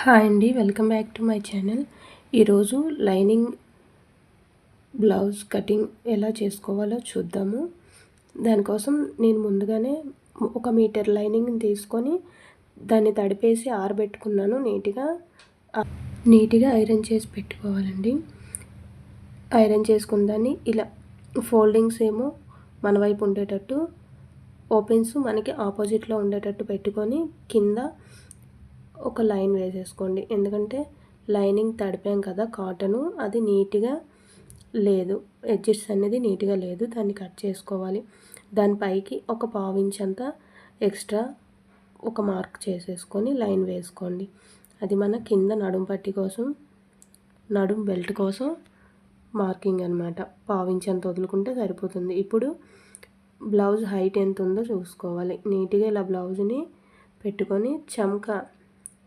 Hi అండి welcome back to my channel. ఈరోజు lining blouse cutting ఎలా చేసుకోవాలో చూద్దాము. దానికోసం నేను ముందుగానే ఒక మీటర్ లైనింగ్ తీసుకొని దాన్ని తడిపేసి ఆరబెట్టుకున్నాను నీట్గా. నీట్గా ఐరన్ చేసి పెట్టుకోవాలండి. ఐరన్ చేసుకున్న దాన్ని ఇలా ఫోల్డింగ్స్ ఏమో మన వైపు ఉండేటట్టు ఓపెన్స్ మనకి ఆపోజిట్లో ఉండేటట్టు పెట్టుకొని కింద ఒక లైన్ వేసేసుకోండి. ఎందుకంటే లైనింగ్ తడిపాం కదా కాటను అది నీట్గా లేదు. ఎడ్జెస్ అనేది నీట్గా లేదు. దాన్ని కట్ చేసుకోవాలి. దానిపైకి ఒక పావించ్ అంతా ఎక్స్ట్రా ఒక మార్క్ చేసేసుకొని లైన్ వేసుకోండి. అది మన కింద నడుం పట్టి కోసం నడుం బెల్ట్ కోసం మార్కింగ్ అనమాట పావించంత వదులుకుంటే సరిపోతుంది. ఇప్పుడు బ్లౌజ్ హైట్ ఎంత ఉందో చూసుకోవాలి. నీట్గా ఇలా బ్లౌజ్ని పెట్టుకొని చమక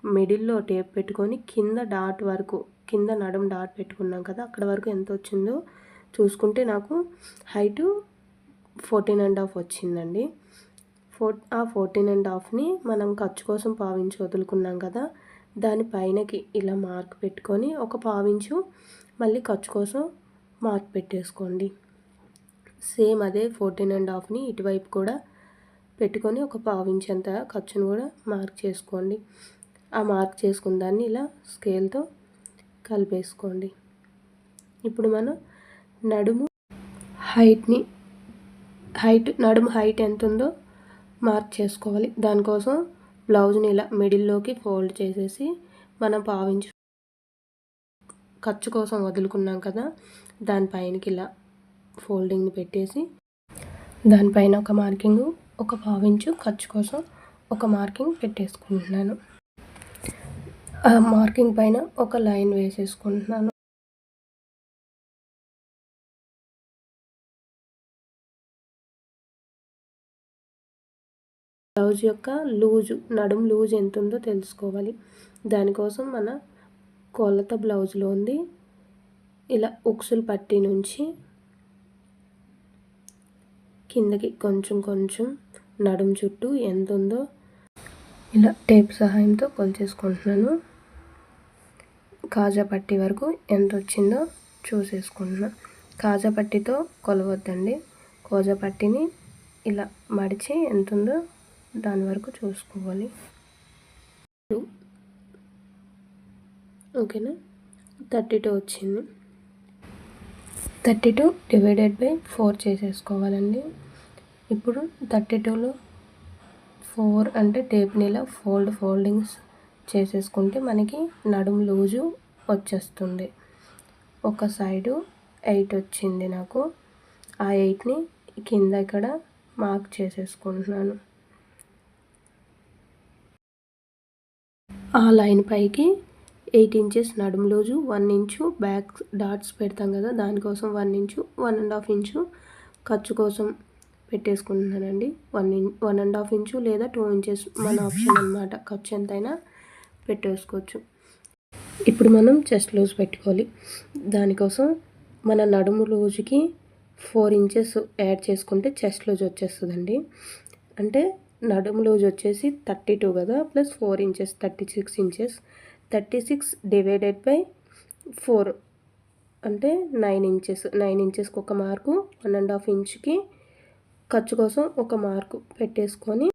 మిడిల్లో టేప్ పెట్టుకొని కింద డాట్ వరకు కింద నడుం డాట్ పెట్టుకున్నాం కదా అక్కడ వరకు ఎంత వచ్చిందో చూసుకుంటే నాకు హైటు ఫోర్టీన్ అండ్ హాఫ్ వచ్చిందండి. ఫోర్ ఆ ఫోర్టీన్ అండ్ హాఫ్ని మనం ఖర్చు కోసం పావించి వదులుకున్నాం కదా దాని పైనకి ఇలా మార్క్ పెట్టుకొని ఒక పావించు మళ్ళీ ఖర్చు కోసం మార్క్ పెట్టేసుకోండి. సేమ్ అదే ఫోర్టీన్ అండ్ హాఫ్ని ఇటువైపు కూడా పెట్టుకొని ఒక పావించంత ఖర్చును కూడా మార్క్ చేసుకోండి. ఆ మార్క్ చేసుకున్న దాన్ని ఇలా స్కేల్తో కలిపేసుకోండి. ఇప్పుడు మనం నడుము హైట్ని హైట్ నడుము హైట్ ఎంత ఉందో మార్క్ చేసుకోవాలి. దానికోసం బ్లౌజ్ని ఇలా మిడిల్లోకి ఫోల్డ్ చేసేసి మనం పావించు ఖర్చు కోసం వదులుకున్నాం కదా దానిపైనకి ఇలా ఫోల్డింగ్ని పెట్టేసి దానిపైన ఒక మార్కింగ్ ఒక పావించు ఖర్చు కోసం ఒక మార్కింగ్ పెట్టేసుకుంటున్నాను. ఆ మార్కింగ్ పైన ఒక లైన్ వేసేసుకుంటున్నాను. బ్లౌజ్ యొక్క లూజు నడుము లూజ్ ఎంత ఉందో తెలుసుకోవాలి. దానికోసం మన కొలత బ్లౌజ్లో ఉంది. ఇలా ఉక్సులు పట్టి నుంచి కిందకి కొంచెం కొంచెం నడుము చుట్టూ ఎంత ఉందో ఇలా టేప్ సహాయంతో కొలిచేసుకుంటున్నాను. కాజా పట్టి వరకు ఎంత వచ్చిందో చూసేసుకుంటున్నా. కాజా పట్టితో కొలవద్దండి. కోజా పట్టిని ఇలా మడిచి ఎంత ఉందో దాని వరకు చూసుకోవాలి. ఓకేనా? థర్టీ టూ వచ్చింది. Thirty two divided by four చేసేసుకోవాలండి. ఇప్పుడు థర్టీ టూలో ఫోర్ అంటే టేప్ని ఇలా ఫోల్డ్ ఫోల్డింగ్స్ చేసేసుకుంటే మనకి నడుము లూజు వచ్చేస్తుంది. ఒక సైడు ఎయిట్ వచ్చింది నాకు. ఆ ఎయిట్ని కింద ఇక్కడ మార్క్ చేసేసుకుంటున్నాను. ఆ లైన్ పైకి ఎయిట్ ఇంచెస్ నడుము రోజు వన్ ఇంచు బ్యాక్ డాట్స్ పెడతాం కదా దానికోసం one inch one and half inch ఖర్చు కోసం పెట్టేసుకుంటున్నానండి. One in one and half inch లేదా టూ ఇంచెస్ మన ఆప్షన్ అనమాట ఖర్చు ఎంతైనా పెట్టేసుకోవచ్చు. ఇప్పుడు మనం చెస్ట్ లూజ్ పెట్టుకోవాలి. దానికోసం మన నడుము లూజుకి ఫోర్ ఇంచెస్ యాడ్ చేసుకుంటే చెస్ట్ లూజ్ వచ్చేస్తుందండి. అంటే నడుము లూజ్ వచ్చేసి థర్టీ టూ కదా plus four inches thirty six inches thirty six divided by four అంటే నైన్ ఇంచెస్ నైన్ ఇంచెస్కి ఒక మార్కు వన్ అండ్ హాఫ్ ఇంచ్కి ఖర్చు కోసం ఒక మార్కు పెట్టేసుకొని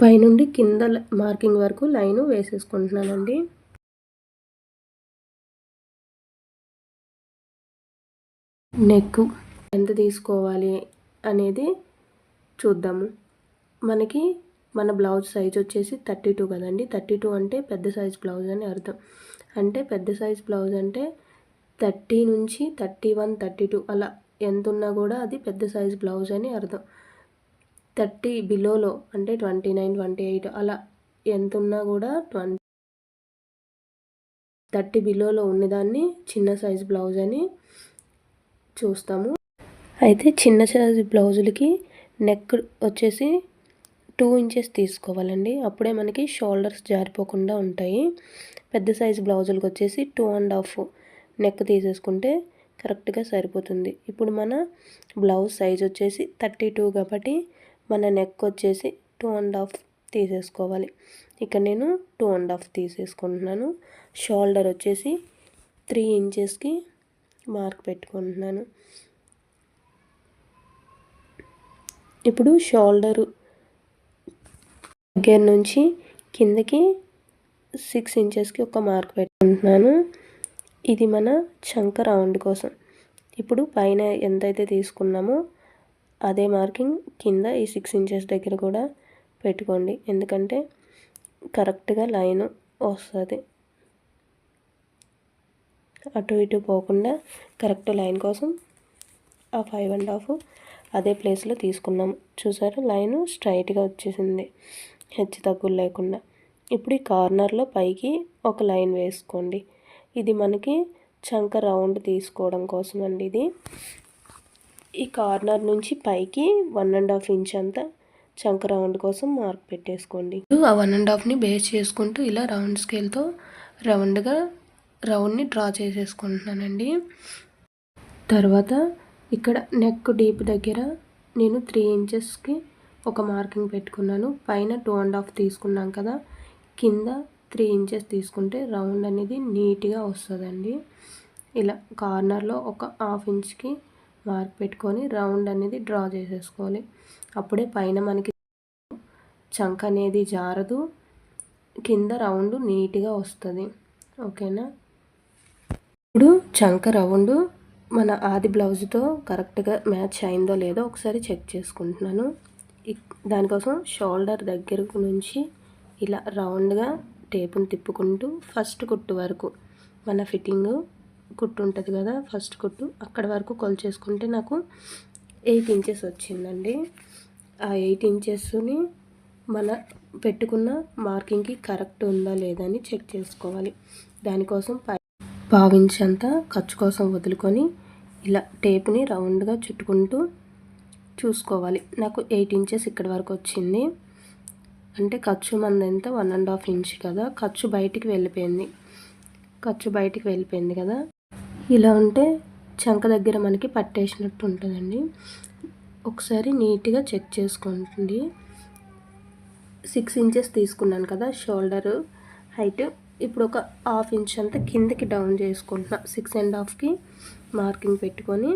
పైనుండి కింద మార్కింగ్ వరకు లైన్ వేసేసుకుంటున్నానండి. నెక్ ఎంత తీసుకోవాలి అనేది చూద్దాము. మనకి మన బ్లౌజ్ సైజ్ వచ్చేసి థర్టీ టూ కదండి. థర్టీ టూ అంటే పెద్ద సైజ్ బ్లౌజ్ అని అర్థం. అంటే పెద్ద సైజ్ బ్లౌజ్ అంటే థర్టీ నుంచి థర్టీ వన్ థర్టీ టూ అలా ఎంత ఉన్నా కూడా అది పెద్ద సైజ్ బ్లౌజ్ అని అర్థం. థర్టీ బిలోలో అంటే ట్వంటీ నైన్ ట్వంటీ ఎయిట్ అలా ఎంత ఉన్నా కూడా ట్వంటీ థర్టీ బిలోలో ఉన్నదాన్ని చిన్న సైజ్ బ్లౌజ్ అని చూస్తాము. అయితే చిన్న సైజు బ్లౌజులకి నెక్ వచ్చేసి టూ ఇంచెస్ తీసుకోవాలండి. అప్పుడే మనకి షోల్డర్స్ జారిపోకుండా ఉంటాయి. పెద్ద సైజు బ్లౌజులకు వచ్చేసి టూ అండ్ హాఫ్ నెక్ తీసేసుకుంటే కరెక్ట్గా సరిపోతుంది. ఇప్పుడు మన బ్లౌజ్ సైజ్ వచ్చేసి థర్టీ టూ కాబట్టి మన నెక్ వచ్చేసి టూ అండ్ హాఫ్ తీసేసుకోవాలి. ఇక్కడ నేను టూ అండ్ హాఫ్ తీసేసుకుంటున్నాను. షోల్డర్ వచ్చేసి త్రీ ఇంచెస్కి మార్క్ పెట్టుకుంటున్నాను. ఇప్పుడు షోల్డరు దగ్గర నుంచి కిందకి సిక్స్ ఇంచెస్కి ఒక మార్క్ పెట్టుకుంటున్నాను. ఇది మన చంక రౌండ్ కోసం. ఇప్పుడు పైన ఎంతైతే తీసుకున్నామో అదే మార్కింగ్ కింద ఈ సిక్స్ ఇంచెస్ దగ్గర కూడా పెట్టుకోండి. ఎందుకంటే కరెక్ట్గా లైన్ వస్తుంది. అటు ఇటు పోకుండా కరెక్ట్ లైన్ కోసం ఆ ఫైవ్ అండ్ హాఫ్ అదే ప్లేస్లో తీసుకున్నాం. చూసారు? లైన్ స్ట్రైట్గా వచ్చేసింది. హెచ్చు తగ్గులు లేకుండా. ఇప్పుడు ఈ కార్నర్లో పైకి ఒక లైన్ వేసుకోండి. ఇది మనకి చంక రౌండ్ తీసుకోవడం కోసం అండి ఇది. ఈ కార్నర్ నుంచి పైకి వన్ అండ్ హాఫ్ ఇంచ్ అంతా చంక రౌండ్ కోసం మార్క్ పెట్టేసుకోండి. ఆ వన్ అండ్ హాఫ్ని బేస్ చేసుకుంటూ ఇలా రౌండ్ స్కేల్తో రౌండ్గా రౌండ్ని డ్రా చేసేసుకుంటున్నానండి. తర్వాత ఇక్కడ నెక్ డీప్ దగ్గర నేను త్రీ ఇంచెస్కి ఒక మార్కింగ్ పెట్టుకున్నాను. పైన టూ అండ్ హాఫ్ తీసుకున్నాం కదా కింద త్రీ ఇంచెస్ తీసుకుంటే రౌండ్ అనేది నీట్గా వస్తుందండి. ఇలా కార్నర్లో ఒక హాఫ్ ఇంచ్కి మార్క్ పెట్టుకొని రౌండ్ అనేది డ్రా చేసేసుకోవాలి. అప్పుడే పైన మనకి చంక అనేది జారదు కింద రౌండ్ నీట్గా వస్తుంది. ఓకేనా? ఇప్పుడు చంక రౌండ్ మన ఆది బ్లౌజ్తో కరెక్ట్గా మ్యాచ్ అయిందో లేదో ఒకసారి చెక్ చేసుకుంటున్నాను. దానికోసం షోల్డర్ దగ్గర నుంచి ఇలా రౌండ్గా టేపును తిప్పుకుంటూ ఫస్ట్ కుట్టు వరకు మన ఫిట్టింగ్ కుట్టు ఉంటుంది కదా ఫస్ట్ కుట్టు అక్కడ వరకు కొలిచేసుకుంటే నాకు ఎయిట్ ఇంచెస్ వచ్చిందండి. ఆ ఎయిట్ ఇంచెస్ని మన పెట్టుకున్న మార్కింగ్కి కరెక్ట్ ఉందా లేదా అని చెక్ చేసుకోవాలి. దానికోసం పావించి అంతా ఖర్చు కోసం వదులుకొని ఇలా టేప్ని రౌండ్గా చుట్టుకుంటూ చూసుకోవాలి. నాకు ఎయిట్ ఇంచెస్ ఇక్కడ వరకు వచ్చింది. అంటే ఖర్చు మంది ఎంత? వన్ అండ్ హాఫ్ ఇంచ్ కదా. ఖర్చు బయటికి వెళ్ళిపోయింది. ఖర్చు బయటికి వెళ్ళిపోయింది కదా. ఇలా ఉంటే చంక దగ్గర మనకి పట్టేసినట్టు ఉంటుందండి. ఒకసారి నీట్గా చెక్ చేసుకోండి. సిక్స్ ఇంచెస్ తీసుకున్నాను కదా షోల్డర్ హైట్. ఇప్పుడు ఒక హాఫ్ ఇంచ్ అంతా కిందకి డౌన్ చేసుకుంటున్నా. సిక్స్ అండ్ హాఫ్కి మార్కింగ్ పెట్టుకొని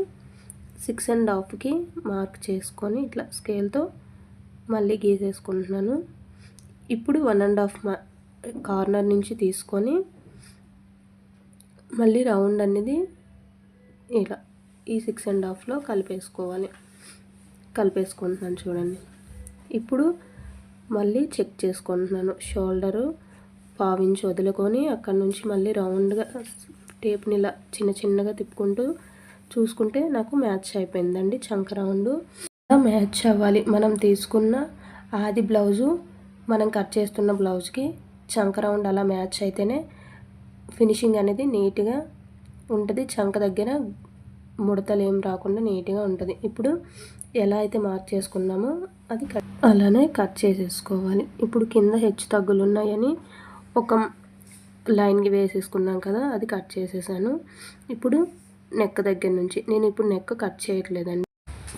సిక్స్ అండ్ హాఫ్కి మార్క్ చేసుకొని ఇట్లా స్కేల్తో మళ్ళీ గీసేసుకుంటున్నాను. ఇప్పుడు వన్ అండ్ హాఫ్ కార్నర్ నుంచి తీసుకొని మళ్ళీ రౌండ్ అనేది ఇలా ఈ సిక్స్ అండ్ హాఫ్లో కలిపేసుకోవాలి. కలిపేసుకుంటున్నాను చూడండి. ఇప్పుడు మళ్ళీ చెక్ చేసుకుంటున్నాను. షోల్డరు పావించి వదులుకొని అక్కడి నుంచి మళ్ళీ రౌండ్గా టేప్ని ఇలా చిన్న చిన్నగా తిప్పుకుంటూ చూసుకుంటే నాకు మ్యాచ్ అయిపోయిందండి చంక రౌండ్. మ్యాచ్ అవ్వాలి. మనం తీసుకున్న ఆది బ్లౌజు మనం కట్ చేస్తున్న బ్లౌజ్కి చంక రౌండ్ అలా మ్యాచ్ అయితేనే ఫినిషింగ్ అనేది నీట్గా ఉంటుంది. చంక దగ్గర ముడతలు ఏం రాకుండా నీట్గా ఉంటుంది. ఇప్పుడు ఎలా అయితే మార్క్ చేసుకున్నామో అది కట్ అలానే కట్ చేసేసుకోవాలి. ఇప్పుడు కింద హెచ్చు తగ్గులు ఉన్నాయని ఒక లైన్కి వేసేసుకున్నాం కదా అది కట్ చేసేసాను. ఇప్పుడు నెక్ దగ్గర నుంచి నేను ఇప్పుడు నెక్ కట్ చేయట్లేదండి.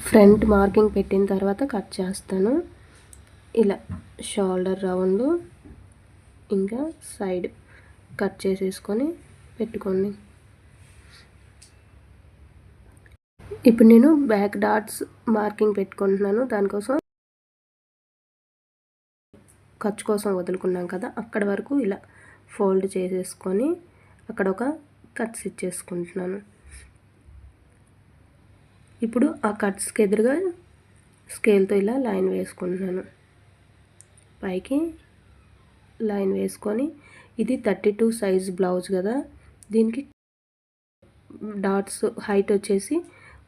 ఫ్రంట్ మార్కింగ్ పెట్టిన తర్వాత కట్ చేస్తాను. ఇలా షోల్డర్ రౌండ్ ఇంకా సైడ్ కట్ చేసేసుకొని పెట్టుకోండి. ఇప్పుడు నేను బ్యాక్ డాట్స్ మార్కింగ్ పెట్టుకుంటున్నాను. దానికోసం ఖర్చు కోసం వదులుకున్నాం కదా అక్కడ వరకు ఇలా ఫోల్డ్ చేసేసుకొని అక్కడ ఒక కట్స్ ఇచ్చేసుకుంటున్నాను. ఇప్పుడు ఆ కట్స్కి ఎదురుగా స్కేల్తో ఇలా లైన్ వేసుకుంటున్నాను. పైకి లైన్ వేసుకొని ఇది థర్టీ టూ సైజ్ బ్లౌజ్ కదా దీనికి డాట్స్ హైట్ వచ్చేసి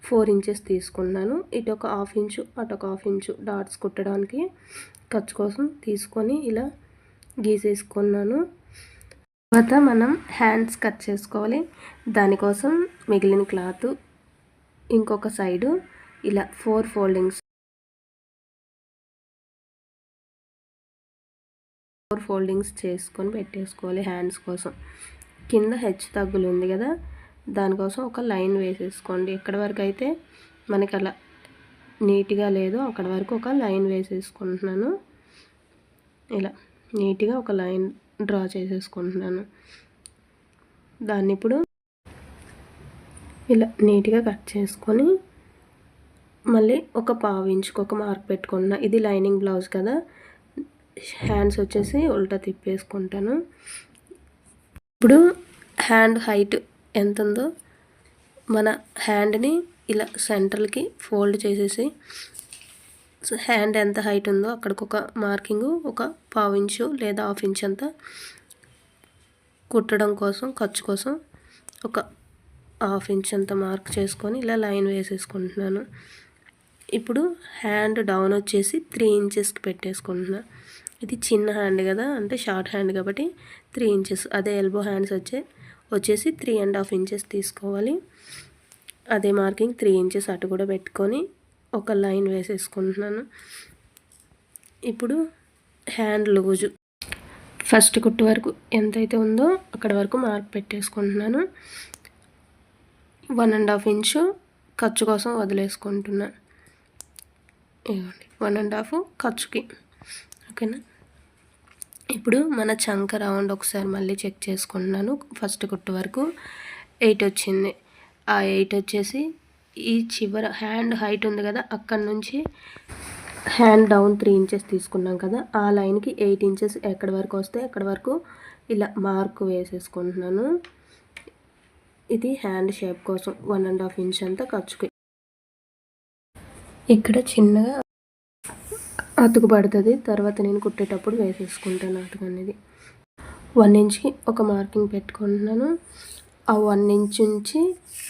ఫోర్ ఇంచెస్ తీసుకున్నాను. ఇటు ఒక హాఫ్ ఇంచు అటు ఒక హాఫ్ ఇంచు డాట్స్ కుట్టడానికి ఖర్చు కోసం తీసుకొని ఇలా గీసేసుకున్నాను. తర్వాత మనం హ్యాండ్స్ కట్ చేసుకోవాలి. దానికోసం మిగిలిన క్లాత్ ఇంకొక సైడు ఇలా ఫోర్ ఫోల్డింగ్స్. ఫోర్ ఫోల్డింగ్స్ చేసుకొని పెట్టేసుకోవాలి హ్యాండ్స్ కోసం. కింద హెచ్ తగ్గులు ఉంది కదా దానికోసం ఒక లైన్ వేసేసుకోండి. ఎక్కడి వరకు అయితే మనకి అలా నీట్గా లేదో అక్కడ వరకు ఒక లైన్ వేసేసుకుంటున్నాను. ఇలా నీట్గా ఒక లైన్ డ్రా చేసేసుకుంటున్నాను. దాన్ని ఇప్పుడు ఇలా నీట్గా కట్ చేసుకొని మళ్ళీ ఒక పావు ఇంచుకు ఒక మార్క్ పెట్టుకుంటున్నా ఇది లైనింగ్ బ్లౌజ్ కదా హ్యాండ్స్ వచ్చేసి ఉల్టా తిప్పేసుకుంటాను. ఇప్పుడు హ్యాండ్ హైట్ ఎంత ఉందో మన హ్యాండ్ని ఇలా సెంటర్కి ఫోల్డ్ చేసేసి హ్యాండ్ ఎంత హైట్ ఉందో అక్కడికి ఒక మార్కింగ్ ఒక పావు ఇంచు లేదా హాఫ్ ఇంచ్ అంతా కుట్టడం కోసం ఖర్చు కోసం ఒక హాఫ్ ఇంచ్ అంత మార్క్ చేసుకొని ఇలా లైన్ వేసేసుకుంటున్నాను. ఇప్పుడు హ్యాండ్ డౌన్ వచ్చేసి త్రీ ఇంచెస్కి పెట్టేసుకుంటున్నా. ఇది చిన్న హ్యాండ్ కదా అంటే షార్ట్ హ్యాండ్ కాబట్టి త్రీ ఇంచెస్ అదే ఎల్బో హ్యాండ్స్ వచ్చే వచ్చేసి త్రీ అండ్ హాఫ్ ఇంచెస్ తీసుకోవాలి. అదే మార్కింగ్ త్రీ ఇంచెస్ అటు కూడా పెట్టుకొని ఒక లైన్ వేసేసుకుంటున్నాను. ఇప్పుడు హ్యాండ్ లూజు ఫస్ట్ కుట్టు వరకు ఎంతైతే ఉందో అక్కడ వరకు మార్క్ పెట్టేసుకుంటున్నాను. వన్ అండ్ హాఫ్ ఇంచు ఖర్చు కోసం వదిలేసుకుంటున్నా. ఇవ్వండి వన్ అండ్ హాఫ్ ఖర్చుకి. ఓకేనా ఇప్పుడు మన చంక రౌండ్ ఒకసారి మళ్ళీ చెక్ చేసుకుంటున్నాను. ఫస్ట్ కుట్టు వరకు ఎయిట్ వచ్చింది. ఆ ఎయిట్ వచ్చేసి ఈ చివర హ్యాండ్ హైట్ ఉంది కదా అక్కడ నుంచి హ్యాండ్ డౌన్ త్రీ ఇంచెస్ తీసుకున్నాం కదా ఆ లైన్కి ఎయిట్ ఇంచెస్ ఎక్కడి వరకు వస్తే అక్కడి వరకు ఇలా మార్క్ వేసేసుకుంటున్నాను. ఇది హ్యాండ్ షేప్ కోసం వన్ అండ్ హాఫ్ ఇంచ్ అంతా ఖర్చుకి. ఇక్కడ చిన్నగా అతుకుబడుతుంది తర్వాత నేను కుట్టేటప్పుడు వేసేసుకుంటాను అతుకు అనేది. వన్ ఇంచ్కి ఒక మార్కింగ్ పెట్టుకుంటున్నాను ఆ వన్ ఇంచ్ నుంచి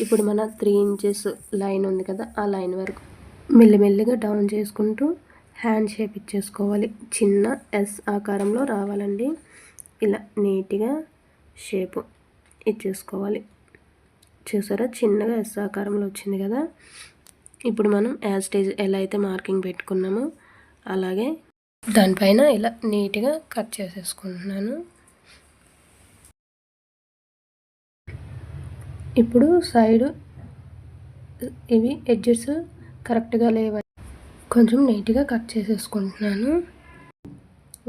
ఇప్పుడు మన త్రీ ఇంచెస్ లైన్ ఉంది కదా ఆ లైన్ వరకు మెల్లిమెల్లిగా డౌన్ చేసుకుంటూ హ్యాండ్ షేప్ ఇచ్చేసుకోవాలి. చిన్న ఎస్ ఆకారంలో రావాలండి. ఇలా నీట్గా షేప్ ఇచ్చేసుకోవాలి. చూసారా? చిన్నగా ఎస్ ఆకారంలో వచ్చింది కదా. ఇప్పుడు మనం యాజ్ స్టేజ్ ఎలా అయితే మార్కింగ్ పెట్టుకున్నామో అలాగే దానిపైన ఇలా నీట్గా కట్ చేసేసుకుంటున్నాను. ఇప్పుడు సైడ్ ఇవి ఎడ్జెస్ కరెక్ట్గా లేవని కొంచెం నీట్గా కట్ చేసేసుకుంటున్నాను.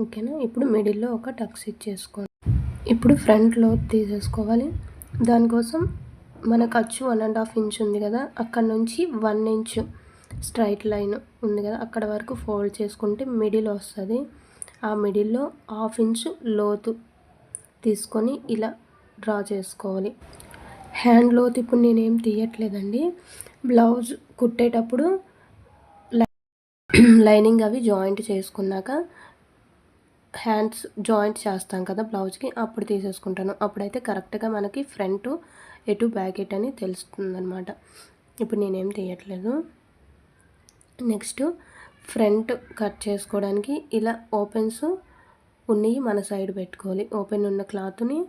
ఓకేనా? ఇప్పుడు మిడిల్లో ఒక టక్స్ ఇచ్చేసుకోండి ఇప్పుడు ఫ్రంట్ లోత్ తీసేసుకోవాలి. దానికోసం మన ఖర్చు వన్ అండ్ హాఫ్ ఇంచ్ ఉంది కదా అక్కడ నుంచి వన్ ఇంచు స్ట్రైట్ లైన్ ఉంది కదా అక్కడ వరకు ఫోల్డ్ చేసుకుంటే మిడిల్ వస్తుంది. ఆ మిడిల్లో హాఫ్ ఇంచ్ లోతు తీసుకొని ఇలా డ్రా చేసుకోవాలి. హ్యాండ్ లోతు ఇప్పుడు నేనేం తీయట్లేదండి. బ్లౌజ్ కుట్టేటప్పుడు లైనింగ్ అవి జాయింట్ చేసుకున్నాక హ్యాండ్స్ జాయింట్ చేస్తాం కదా బ్లౌజ్కి అప్పుడు తీసేసుకుంటాను. అప్పుడైతే కరెక్ట్గా మనకి ఫ్రంట్ ఎటు బ్యాక్ ఎట్ అని తెలుస్తుంది అనమాట ఇప్పుడు నేనేం తీయట్లేదు. నెక్స్ట్ ఫ్రంట్ కట్ చేసుకోవడానికి ఇలా ఓపెన్స్ ఉన్నవి మన సైడ్ పెట్టుకోవాలి. ఓపెన్ ఉన్న క్లాత్ని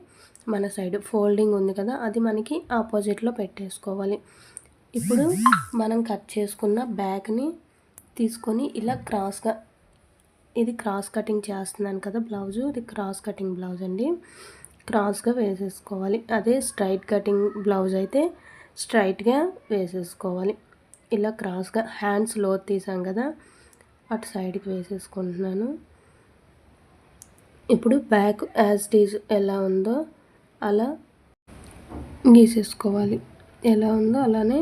మన సైడ్ ఫోల్డింగ్ ఉంది కదా అది మనకి ఆపోజిట్లో పెట్టేసుకోవాలి. ఇప్పుడు మనం కట్ చేసుకున్న బ్యాగ్ని తీసుకొని ఇలా క్రాస్గా ఇది క్రాస్ కటింగ్ చేస్తున్నాను కదా బ్లౌజు ఇది క్రాస్ కటింగ్ బ్లౌజ్ అండి. క్రాస్గా వేసేసుకోవాలి. అదే స్ట్రైట్ కటింగ్ బ్లౌజ్ అయితే స్ట్రైట్గా వేసేసుకోవాలి. ఇలా క్రాస్గా హ్యాండ్స్లో తీసాం కదా అటు సైడ్కి వేసేసుకుంటున్నాను. ఇప్పుడు బ్యాక్ యాజ్ టీజ్ ఎలా ఉందో అలా గీసేసుకోవాలి. ఎలా ఉందో అలానే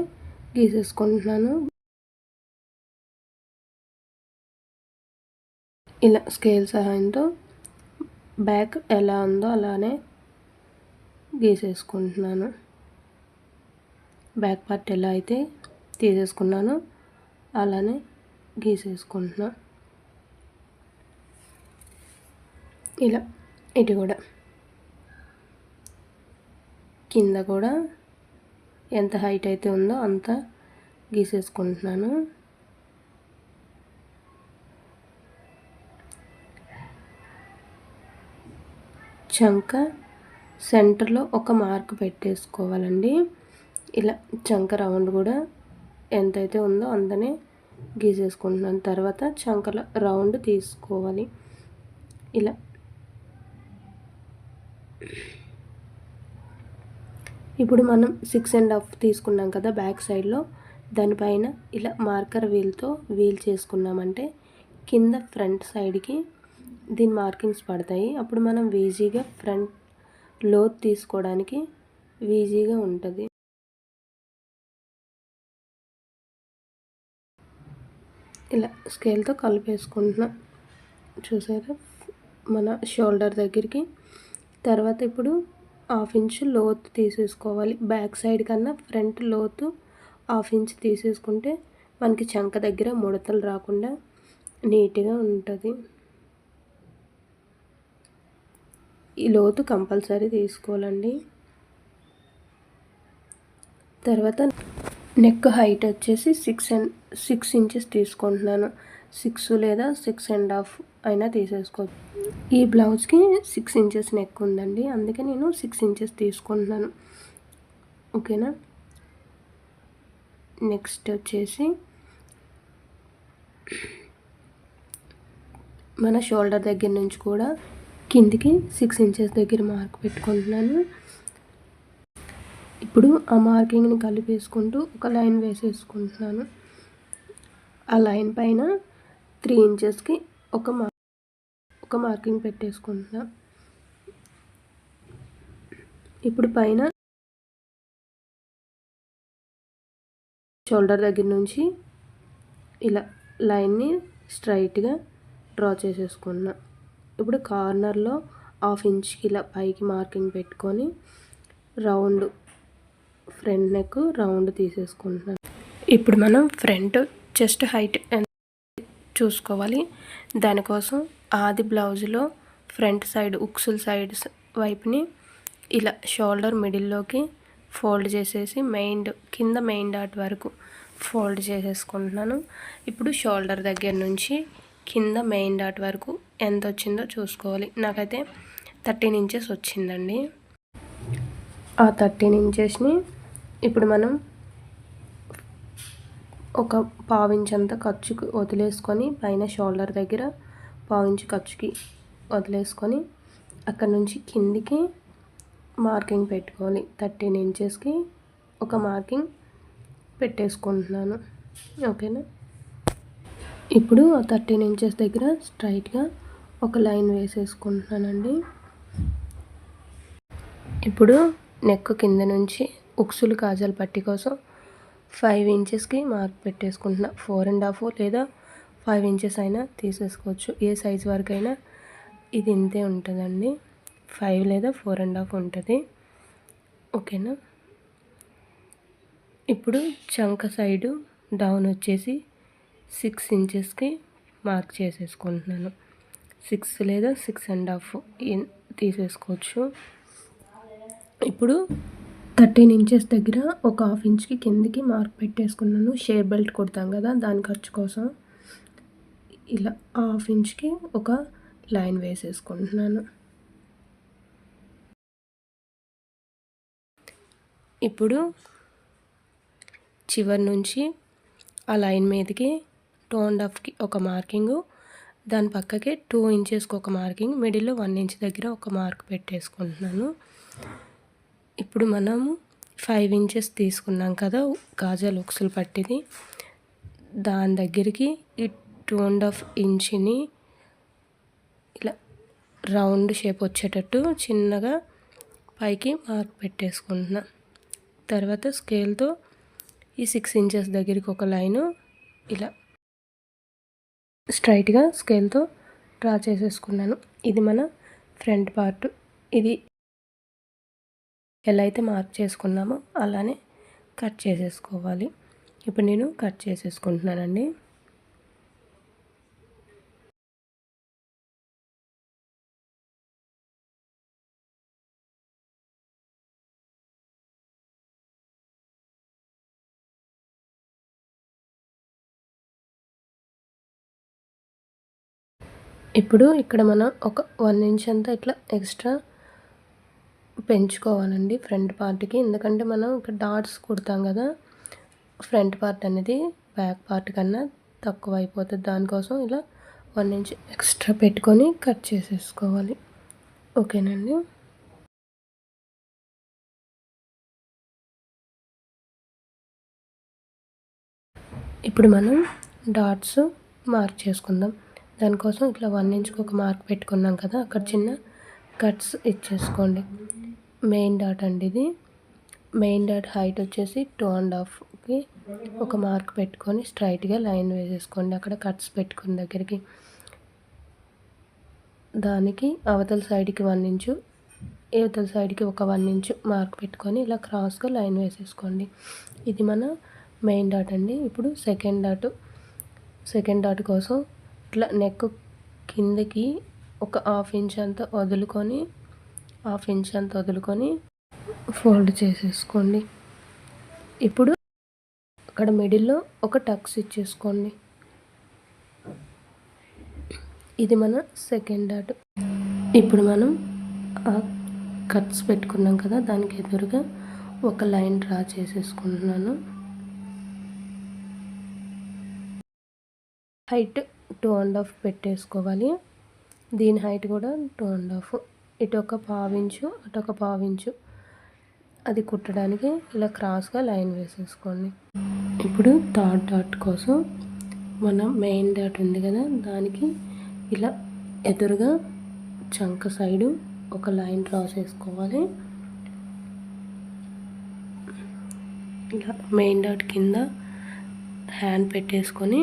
గీసేసుకుంటున్నాను. ఇలా స్కేల్ సహాయంతో బ్యాక్ ఎలా ఉందో అలానే గీసేసుకుంటున్నాను. బ్యాక్ పార్ట్ ఎలా అయితే తీసేసుకున్నాను. అలానే గీసేసుకుంటున్నా. ఇలా ఇటు కూడా. కింద కూడా ఎంత హైట్ అయితే ఉందో అంత గీసేసుకుంటున్నాను. చంక సెంటర్లో ఒక మార్క్ పెట్టేసుకోవాలండి. ఇలా చంక రౌండ్ కూడా ఎంతైతే ఉందో అంతనే గీసేసుకుంటున్నాను. తర్వాత చంకల రౌండ్ తీసుకోవాలి. ఇలా. ఇప్పుడు మనం సిక్స్ అండ్ హాఫ్ తీసుకున్నాం కదా బ్యాక్ సైడ్లో. దానిపైన ఇలా మార్కర్ వీల్తో వీల్ చేసుకున్నామంటే కింద ఫ్రంట్ సైడ్కి దీని మార్కింగ్స్ పడతాయి. అప్పుడు మనం ఈజీగా ఫ్రంట్ లోత్ తీసుకోవడానికి ఈజీగా ఉంటుంది. ఇలా స్కేల్తో కలిపేసుకుంటున్నా. చూసారా? మన షోల్డర్ దగ్గరికి. తర్వాత ఇప్పుడు హాఫ్ ఇంచ్ లోతు తీసేసుకోవాలి. బ్యాక్ సైడ్ కన్నా ఫ్రంట్ లోతు హాఫ్ ఇంచ్ తీసేసుకుంటే మనకి చంక దగ్గర ముడతలు రాకుండా నీట్గా ఉంటుంది. ఈ లోతు కంపల్సరీ తీసుకోవాలండి. తర్వాత నెక్ హైట్ వచ్చేసి సిక్స్ అండ్ సిక్స్ ఇంచెస్ తీసుకుంటున్నాను. సిక్స్ లేదా సిక్స్ అండ్ హాఫ్ అయినా తీసేసుకోవచ్చు. ఈ బ్లౌజ్కి సిక్స్ ఇంచెస్ నెక్ ఉందండి. అందుకే నేను సిక్స్ ఇంచెస్ తీసుకుంటున్నాను. ఓకేనా? నెక్స్ట్ వచ్చేసి మన షోల్డర్ దగ్గర నుంచి కూడా కిందికి సిక్స్ ఇంచెస్ దగ్గర మార్క్ పెట్టుకుంటున్నాను. ఇప్పుడు ఆ మార్కింగ్ని కలిపేసుకుంటూ ఒక లైన్ వేసేసుకుంటున్నాను. ఆ లైన్ పైన త్రీ ఇంచెస్కి ఒక మార్ ఒక మార్కింగ్ పెట్టేసుకుంటున్నా. ఇప్పుడు పైన షోల్డర్ దగ్గర నుంచి ఇలా లైన్ని స్ట్రైట్గా డ్రా చేసేసుకున్నా. ఇప్పుడు కార్నర్లో హాఫ్ ఇంచ్కి ఇలా పైకి మార్కింగ్ పెట్టుకొని రౌండ్ ఫ్రంట్ నెక్ రౌండ్ తీసేసుకుంటున్నాను. ఇప్పుడు మనం ఫ్రంట్ చెస్ట్ హైట్ చూసుకోవాలి? దానికోసం ఆది బ్లౌజ్లో ఫ్రంట్ సైడ్ ఉక్సుల్ సైడ్ వైపుని ఇలా షోల్డర్ మిడిల్లోకి ఫోల్డ్ చేసేసి మెయిన్ కింద మెయిన్ డాట్ వరకు ఫోల్డ్ చేసేసుకుంటున్నాను. ఇప్పుడు షోల్డర్ దగ్గర నుంచి కింద మెయిన్ డాట్ వరకు ఎంత వచ్చిందో చూసుకోవాలి. నాకైతే థర్టీన్ ఇంచెస్ వచ్చిందండి. ఆ థర్టీన్ ఇంచెస్ని ఇప్పుడు మనం ఒక పావించ్ అంతా ఖర్చుకి వదిలేసుకొని పైన షోల్డర్ దగ్గర పావించి ఖర్చుకి వదిలేసుకొని అక్కడ నుంచి కిందికి మార్కింగ్ పెట్టుకోవాలి. థర్టీన్ ఇంచెస్కి ఒక మార్కింగ్ పెట్టేసుకుంటున్నాను. ఓకేనా? ఇప్పుడు ఆ థర్టీన్ ఇంచెస్ దగ్గర స్ట్రైట్గా ఒక లైన్ వేసేసుకుంటున్నానండి. ఇప్పుడు నెక్ కింద నుంచి ఉక్సులు కాజల్ పట్టి కోసం ఫైవ్ ఇంచెస్కి మార్క్ పెట్టేసుకుంటున్నా. ఫోర్ అండ్ హాఫ్ లేదా ఫైవ్ ఇంచెస్ అయినా తీసేసుకోవచ్చు. ఏ సైజ్ వరకు అయినా ఇది ఇంతే ఉంటుందండి. ఫైవ్ లేదా ఫోర్ అండ్ హాఫ్ ఉంటుంది. ఓకేనా? ఇప్పుడు చంక సైడు డౌన్ వచ్చేసి సిక్స్ ఇంచెస్కి మార్క్ చేసేసుకుంటున్నాను. సిక్స్ లేదా సిక్స్ అండ్ హాఫ్ తీసేసుకోవచ్చు. ఇప్పుడు థర్టీన్ ఇంచెస్ దగ్గర ఒక హాఫ్ ఇంచ్కి కిందికి మార్క్ పెట్టేసుకున్నాను. షేర్ బెల్ట్ కుడతాం కదా దాని ఖర్చు కోసం. ఇలా హాఫ్ ఇంచ్కి ఒక లైన్ వేసేసుకుంటున్నాను. ఇప్పుడు చివరి నుంచి ఆ లైన్ మీదకి టూ అండ్ హాఫ్కి ఒక మార్కింగు దాని పక్కకి టూ ఇంచెస్కి ఒక మార్కింగ్ మిడిల్లో వన్ ఇంచ్ దగ్గర ఒక మార్క్ పెట్టేసుకుంటున్నాను. ఇప్పుడు మనము ఫైవ్ ఇంచెస్ తీసుకున్నాం కదా గాజా లొక్సులు పట్టింది. దాని దగ్గరికి ఈ టూ అండ్ హాఫ్ ఇంచ్ని ఇలా రౌండ్ షేప్ వచ్చేటట్టు చిన్నగా పైకి మార్క్ పెట్టేసుకుంటున్నా. తర్వాత స్కేల్తో ఈ సిక్స్ ఇంచెస్ దగ్గరికి ఒక లైను ఇలా స్ట్రైట్గా స్కేల్తో డ్రా చేసేసుకున్నాను. ఇది మన ఫ్రంట్ పార్ట్ ఇది ఎలా అయితే మార్క్ చేసుకున్నామో అలానే కట్ చేసేసుకోవాలి. ఇప్పుడు నేను కట్ చేసేసుకుంటున్నానండి. ఇప్పుడు ఇక్కడ మనం ఒక వన్ ఇంచ్ అంతా ఇట్లా ఎక్స్ట్రా పెంచుకోవాలండి ఫ్రంట్ పార్ట్కి. ఎందుకంటే మనం ఇక్కడ డాట్స్ కుడతాం కదా ఫ్రంట్ పార్ట్ అనేది బ్యాక్ పార్ట్ కన్నా తక్కువ అయిపోతుంది దానికోసం ఇలా వన్ ఇంచ్ ఎక్స్ట్రా పెట్టుకొని కట్ చేసేసుకోవాలి. ఓకేనండి? ఇప్పుడు మనం డాట్స్ మార్క్ చేసుకుందాం. దానికోసం ఇట్లా వన్ ఇంచ్కి ఒక మార్క్ పెట్టుకున్నాం కదా అక్కడ చిన్న కట్స్ ఇచ్చేసుకోండి. మెయిన్ డాట్ అండి ఇది. మెయిన్ డాట్ హైట్ వచ్చేసి టూ అండ్ హాఫ్కి ఒక మార్క్ పెట్టుకొని స్ట్రైట్గా లైన్ వేసేసుకోండి. అక్కడ కట్స్ పెట్టుకుని దగ్గరికి. దానికి అవతల సైడ్కి వన్ ఇంచు ఇవతల సైడ్కి ఒక వన్ ఇంచు మార్క్ పెట్టుకొని ఇలా క్రాస్గా లైన్ వేసేసుకోండి. ఇది మన మెయిన్ డాట్ అండి. ఇప్పుడు సెకండ్ డాట్ సెకండ్ డాట్ కోసం ఇట్లా నెక్ కిందకి ఒక హాఫ్ ఇంచ్ అంతా వదులుకొని హాఫ్ ఇంచ్ అంత వదులుకొని ఫోల్డ్ చేసేసుకోండి. ఇప్పుడు అక్కడ మిడిల్లో ఒక టక్స్ ఇచ్చేసుకోండి. ఇది మన సెకండ్ డాట్ ఇప్పుడు మనం ఆ కట్స్ పెట్టుకున్నాం కదా దానికి ఎదురుగా ఒక లైన్ డ్రా చేసేసుకుంటున్నాను. హైట్ టూ అండ్ హాఫ్ పెట్టేసుకోవాలి. దీని హైట్ కూడా టూ అండ్ హాఫ్. ఇటు ఒక పావించు అటు ఒక పావించు. అది కుట్టడానికి ఇలా క్రాస్గా లైన్ వేసేసుకోండి. ఇప్పుడు థర్డ్ డాట్ కోసం మన మెయిన్ డాట్ ఉంది కదా దానికి ఇలా ఎదురుగా చంక సైడు ఒక లైన్ డ్రా చేసుకోవాలి. ఇలా మెయిన్ డాట్ కింద హ్యాండ్ పెట్టేసుకొని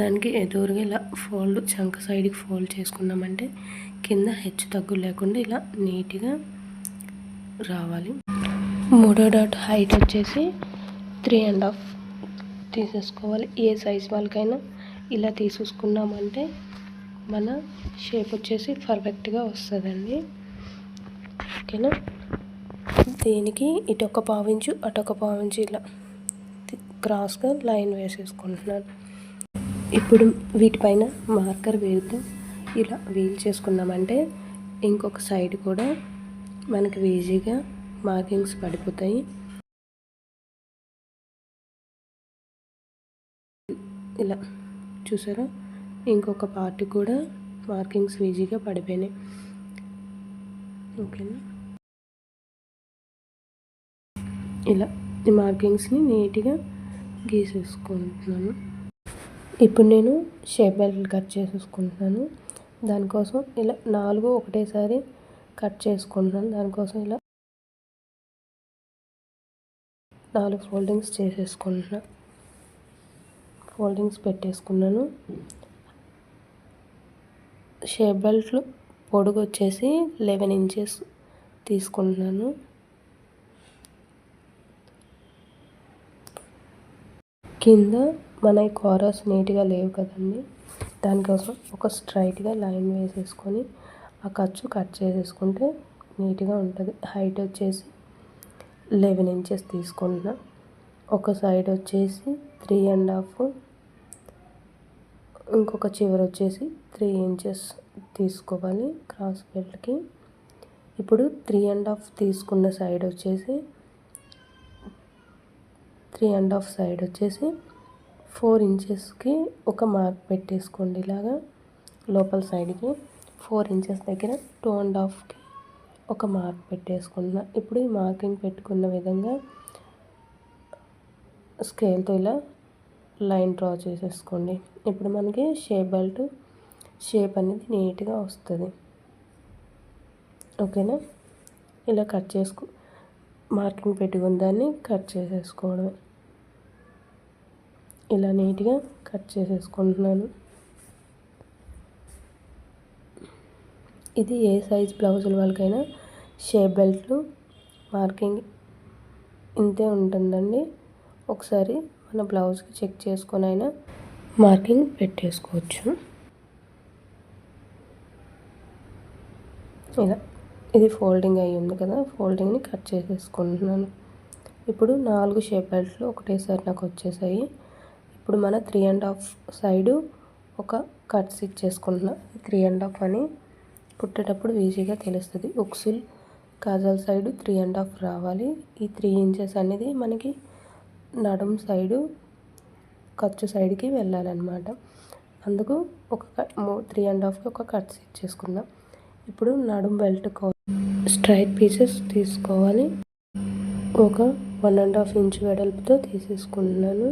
దానికి ఎదురుగా ఇలా ఫోల్డ్ చంక సైడ్కి ఫోల్డ్ చేసుకున్నామంటే కింద హెచ్చు తగ్గు లేకుండా ఇలా నీట్గా రావాలి. మూడో డాట్ హైట్ వచ్చేసి త్రీ అండ్ హాఫ్ తీసేసుకోవాలి. ఏ సైజ్ వాళ్ళకైనా ఇలా తీసేసుకున్నామంటే మన షేప్ వచ్చేసి పర్ఫెక్ట్గా వస్తుందండి. ఓకేనా? దీనికి ఇటు ఒక పావించు అటు ఒక పావించు ఇలా క్రాస్గా లైన్ వేసేసుకుంటున్నాను. ఇప్పుడు వీటిపైన మార్కర్ వేరుతూ ఇలా వీల్ చేసుకున్నామంటే ఇంకొక సైడ్ కూడా మనకి ఈజీగా మార్కింగ్స్ పడిపోతాయి. ఇలా చూసారా? ఇంకొక పార్ట్ కూడా మార్కింగ్స్ ఈజీగా పడిపోయినాయి. ఓకేనా? ఇలా ఈ మార్కింగ్స్ని నీట్గా గీసేసుకుంటున్నాను. ఇప్పుడు నేను షేప్ బెల్ట్ కట్ చేసేసుకుంటున్నాను. దానికోసం ఇలా నాలుగు ఒకటేసారి కట్ చేసుకుంటున్నాను. దానికోసం ఇలా నాలుగు ఫోల్డింగ్స్ చేసేసుకుంటున్నాను ఫోల్డింగ్స్ పెట్టేసుకున్నాను. షేప్ బెల్ట్లు పొడుగు వచ్చేసి లెవెన్ ఇంచెస్ తీసుకుంటున్నాను. కింద మన కారస్ నీట్గా లేవు కదండి. దానికోసం ఒక స్ట్రైట్గా లైన్ వేసేసుకొని ఆ ఖర్చు కట్ చేసేసుకుంటే నీట్గా ఉంటుంది. హైట్ వచ్చేసి లెవెన్ ఇంచెస్ తీసుకుంటున్నా ఒక సైడ్ వచ్చేసి త్రీ అండ్ హాఫ్ ఇంకొక చివర వచ్చేసి త్రీ ఇంచెస్ తీసుకోవాలి క్రాస్ బెల్ట్కి. ఇప్పుడు త్రీ అండ్ హాఫ్ తీసుకున్న సైడ్ వచ్చేసి త్రీ అండ్ హాఫ్ సైడ్ వచ్చేసి ఫోర్ ఇంచెస్కి ఒక మార్క్ పెట్టేసుకోండి ఇలాగా లోపల సైడ్కి. ఫోర్ ఇంచెస్ దగ్గర టూ అండ్ హాఫ్కి ఒక మార్క్ పెట్టేసుకున్నా ఇప్పుడు ఈ మార్కింగ్ పెట్టుకున్న విధంగా స్కేల్తో ఇలా లైన్ డ్రా చేసేసుకోండి. ఇప్పుడు మనకి షేప్ బెల్ట్ షేప్ అనేది నీట్గా వస్తుంది. ఓకేనా? ఇలా కట్ చేసుకో మార్కింగ్ పెట్టుకున్న దాన్ని కట్ చేసేసుకోవడమే. ఇలా నీట్గా కట్ చేసేసుకుంటున్నాను. ఇది ఏ సైజ్ బ్లౌజుల వాళ్ళకైనా షేప్ బెల్ట్లు మార్కింగ్ ఇంతే ఉంటుందండి. ఒకసారి మన బ్లౌజ్కి చెక్ చేసుకొని అయినా మార్కింగ్ పెట్టేసుకోవచ్చు. ఇలా ఇది ఫోల్డింగ్ అయ్యింది కదా ఫోల్డింగ్ని కట్ చేసేసుకుంటున్నాను. ఇప్పుడు నాలుగు షేప్ బెల్ట్లు ఒకటేసారి నాకు వచ్చేసాయి. ఇప్పుడు మన త్రీ అండ్ హాఫ్ సైడు ఒక కట్స్ ఇచ్చేసుకుంటున్నా త్రీ అండ్ హాఫ్ అని కుట్టేటప్పుడు ఈజీగా తెలుస్తుంది. ఉక్సుల్ కాజల్ సైడు త్రీ అండ్ హాఫ్ రావాలి. ఈ త్రీ ఇంచెస్ అనేది మనకి నడుం సైడు ఖర్చు సైడ్కి వెళ్ళాలన్నమాట. అందుకు ఒక త్రీ అండ్ హాఫ్కి ఒక కట్స్ ఇచ్చేసుకుందాం ఇప్పుడు నడుం బెల్ట్ స్ట్రైట్ పీసెస్ తీసుకోవాలి. ఒక వన్ అండ్ హాఫ్ ఇంచ్ వెడల్పుతో తీసేసుకున్నాను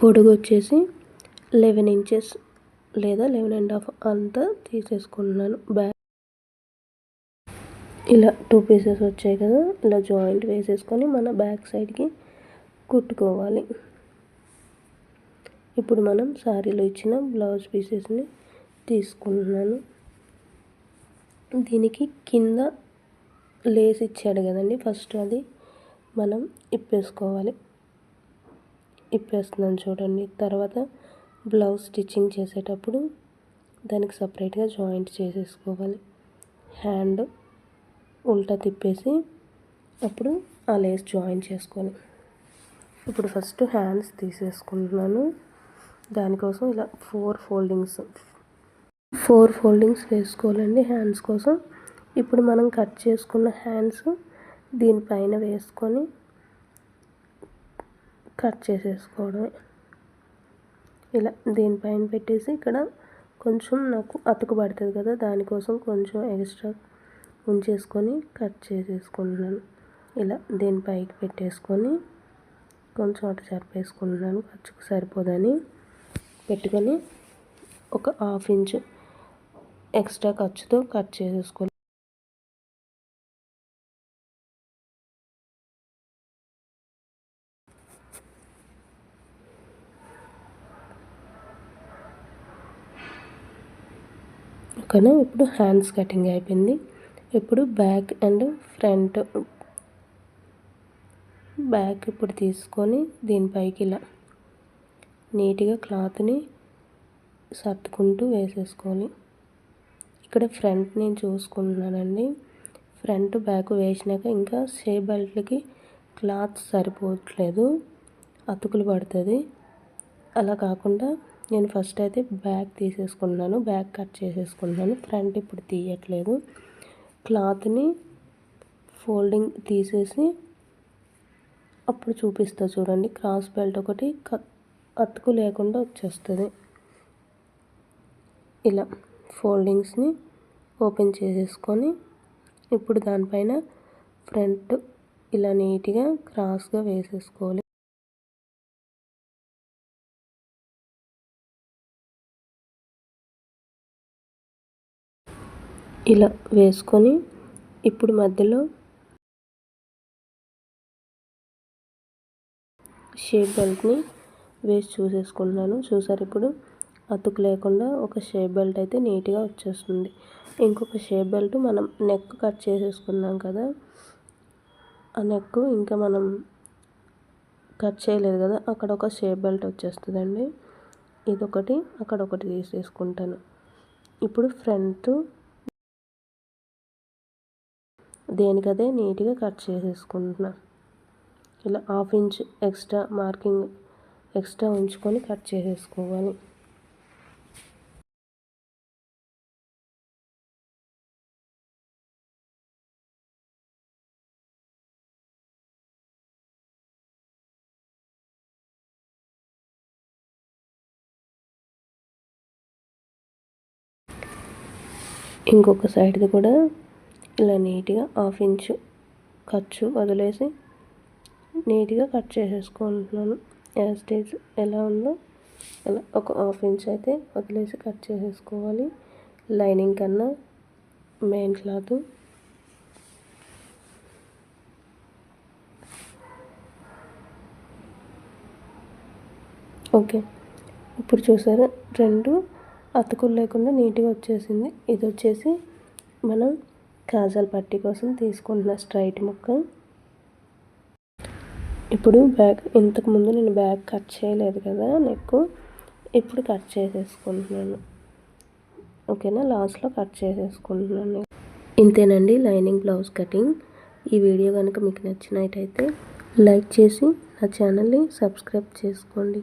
పొడుగు వచ్చేసి లెవెన్ ఇంచెస్ లేదా లెవెన్ అండ్ హాఫ్ అంతా తీసేసుకుంటున్నాను. బ్యాక్ ఇలా టూ పీసెస్ వచ్చాయి కదా ఇలా జాయింట్ వేసేసుకొని మన బ్యాక్ సైడ్కి కుట్టుకోవాలి. ఇప్పుడు మనం శారీలో ఇచ్చిన బ్లౌజ్ పీసెస్ని తీసుకుంటున్నాను. దీనికి కింద లేస్ ఇచ్చాడు కదండి ఫస్ట్ అది మనం ఇప్పేసుకోవాలి. ఇప్పేస్తున్నాను చూడండి. తర్వాత బ్లౌజ్ స్టిచ్చింగ్ చేసేటప్పుడు దానికి సపరేట్గా జాయింట్ చేసేసుకోవాలి. హ్యాండ్ ఉల్టా తిప్పేసి అప్పుడు ఆ లేస్ జాయిన్ చేసుకొని ఇప్పుడు ఫస్ట్ హ్యాండ్స్ తీసేసుకుంటున్నాను. దానికోసం ఇలా ఫోర్ ఫోల్డింగ్స్ ఫోర్ ఫోల్డింగ్స్ వేసుకోవాలండి హ్యాండ్స్ కోసం. ఇప్పుడు మనం కట్ చేసుకున్న హ్యాండ్స్ దీనిపైన వేసుకొని కట్ చేసేసుకోవడం. ఇలా దీనిపైన పెట్టేసి ఇక్కడ కొంచెం నాకు అతుకు పడుతుంది కదా దానికోసం కొంచెం ఎక్స్ట్రా ఉంచేసుకొని కట్ చేసేసుకుంటున్నాను ఇలా దీనిపైకి పెట్టేసుకొని కొంచెం అటు సరిపేసుకుంటున్నాను ఖర్చుకు సరిపోదని పెట్టుకొని ఒక హాఫ్ ఇంచ్ ఎక్స్ట్రా ఖర్చుతో కట్ చేసేసుకోవాలి పక్కన ఇప్పుడు హ్యాండ్స్ కటింగ్ అయిపోయింది. ఇప్పుడు బ్యాక్ అండ్ ఫ్రంట్ బ్యాక్ ఇప్పుడు తీసుకొని దీనిపైకి ఇలా నీట్గా క్లాత్ని సర్దుకుంటూ వేసేసుకోవాలి. ఇక్కడ ఫ్రంట్ నేను చూసుకుంటున్నానండి. ఫ్రంట్ బ్యాక్ వేసినాక ఇంకా షే బెల్ట్లకి క్లాత్ సరిపోవట్లేదు. అతుకులు పడుతుంది. అలా కాకుండా నేను ఫస్ట్ అయితే బ్యాక్ తీసేసుకున్నాను బ్యాక్ కట్ చేసేసుకున్నాను ఫ్రంట్ ఇప్పుడు తీయట్లేదు. క్లాత్ని ఫోల్డింగ్ తీసేసి అప్పుడు చూపిస్తా చూడండి. క్రాస్ బెల్ట్ ఒకటి అతుకు లేకుండా వచ్చేస్తుంది. ఇలా ఫోల్డింగ్స్ని ఓపెన్ చేసేసుకొని ఇప్పుడు దానిపైన ఫ్రంట్ ఇలా నీట్గా క్రాస్గా వేసేసుకోవాలి. ఇలా వేసుకొని ఇప్పుడు మధ్యలో షేప్ బెల్ట్ని వేసి చూసేసుకుంటున్నాను. చూసారు ఇప్పుడు అతుకు లేకుండా ఒక షేప్ బెల్ట్ అయితే నీట్గా వచ్చేస్తుంది. ఇంకొక షేప్ బెల్ట్ మనం నెక్ కట్ చేసేసుకున్నాం కదా ఆ నెక్ ఇంకా మనం కట్ చేయలేదు కదా అక్కడ ఒక షేప్ బెల్ట్ వచ్చేస్తుందండి. ఇదొకటి అక్కడ ఒకటి తీసేసుకుంటాను. ఇప్పుడు ఫ్రంట్ దేనికదే నీట్గా కట్ చేసేసుకుంటున్నా. ఇలా half inch extra marking extra ఉంచుకొని కట్ చేసేసుకోవాలి. ఇంకొక సైడ్ది కూడా ఇలా నీట్గా హాఫ్ ఇంచు ఖర్చు వదిలేసి నీట్గా కట్ చేసేసుకుంటున్నాను. యాస్టేజ్ ఎలా ఉందో అలా ఒక హాఫ్ ఇంచ్ అయితే వదిలేసి కట్ చేసేసుకోవాలి. లైనింగ్ కన్నా మెయిన్ క్లాత్. ఓకే. ఇప్పుడు చూసారా? రెండు అతుకులు లేకుండా నీట్గా వచ్చేసింది. ఇది వచ్చేసి మనం కాజల్ పట్టి కోసం తీసుకుంటున్న స్ట్రైట్ ముక్క. ఇప్పుడు బ్యాగ్ ఇంతకుముందు నేను బ్యాగ్ కట్ చేయలేదు కదా నెక్ ఇప్పుడు కట్ చేసేసుకుంటున్నాను. ఓకేనా? లాస్ట్లో కట్ చేసేసుకుంటున్నాను ఇంతేనండి లైనింగ్ బ్లౌజ్ కటింగ్. ఈ వీడియో కనుక మీకు నచ్చినట్టయితే లైక్ చేసి నా ఛానల్ని సబ్స్క్రైబ్ చేసుకోండి.